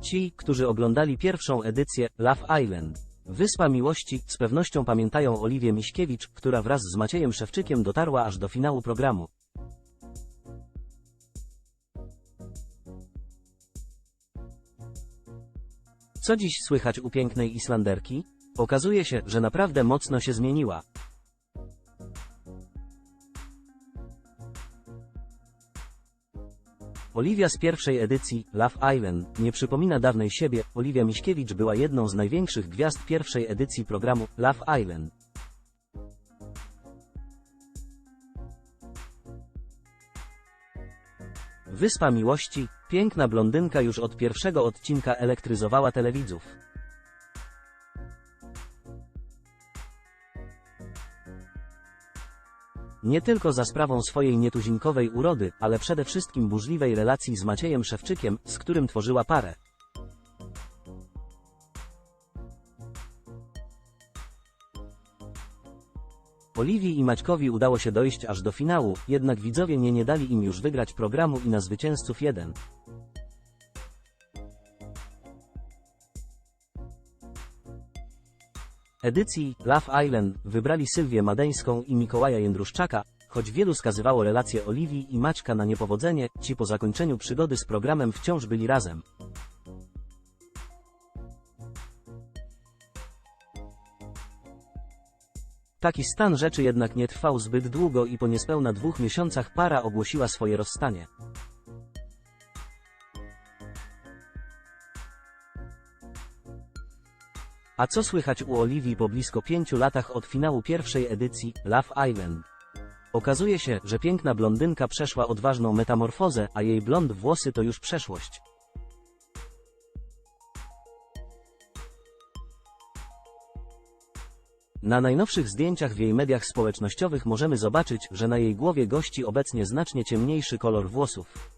Ci, którzy oglądali pierwszą edycję Love Island. Wyspa Miłości z pewnością pamiętają Oliwię Miśkiewicz, która wraz z Maciejem Szewczykiem dotarła aż do finału programu. Co dziś słychać u pięknej Islanderki? Okazuje się, że naprawdę mocno się zmieniła. Oliwia z pierwszej edycji Love Island nie przypomina dawnej siebie. Oliwia Miśkiewicz była jedną z największych gwiazd pierwszej edycji programu Love Island. Wyspa Miłości, piękna blondynka już od pierwszego odcinka elektryzowała telewidzów. Nie tylko za sprawą swojej nietuzinkowej urody, ale przede wszystkim burzliwej relacji z Maciejem Szewczykiem, z którym tworzyła parę. Oliwii i Maćkowi udało się dojść aż do finału, jednak widzowie nie nie dali im już wygrać programu i na zwycięzców jeden. Edycji Love Island wybrali Sylwię Madeńską i Mikołaja Jędruszczaka, choć wielu skazywało relacje Oliwii i Maćka na niepowodzenie, ci po zakończeniu przygody z programem wciąż byli razem. Taki stan rzeczy jednak nie trwał zbyt długo i po niespełna dwóch miesiącach para ogłosiła swoje rozstanie. A co słychać u Oliwii po blisko pięciu latach od finału pierwszej edycji Love Island? Okazuje się, że piękna blondynka przeszła odważną metamorfozę, a jej blond włosy to już przeszłość. Na najnowszych zdjęciach w jej mediach społecznościowych możemy zobaczyć, że na jej głowie gości obecnie znacznie ciemniejszy kolor włosów.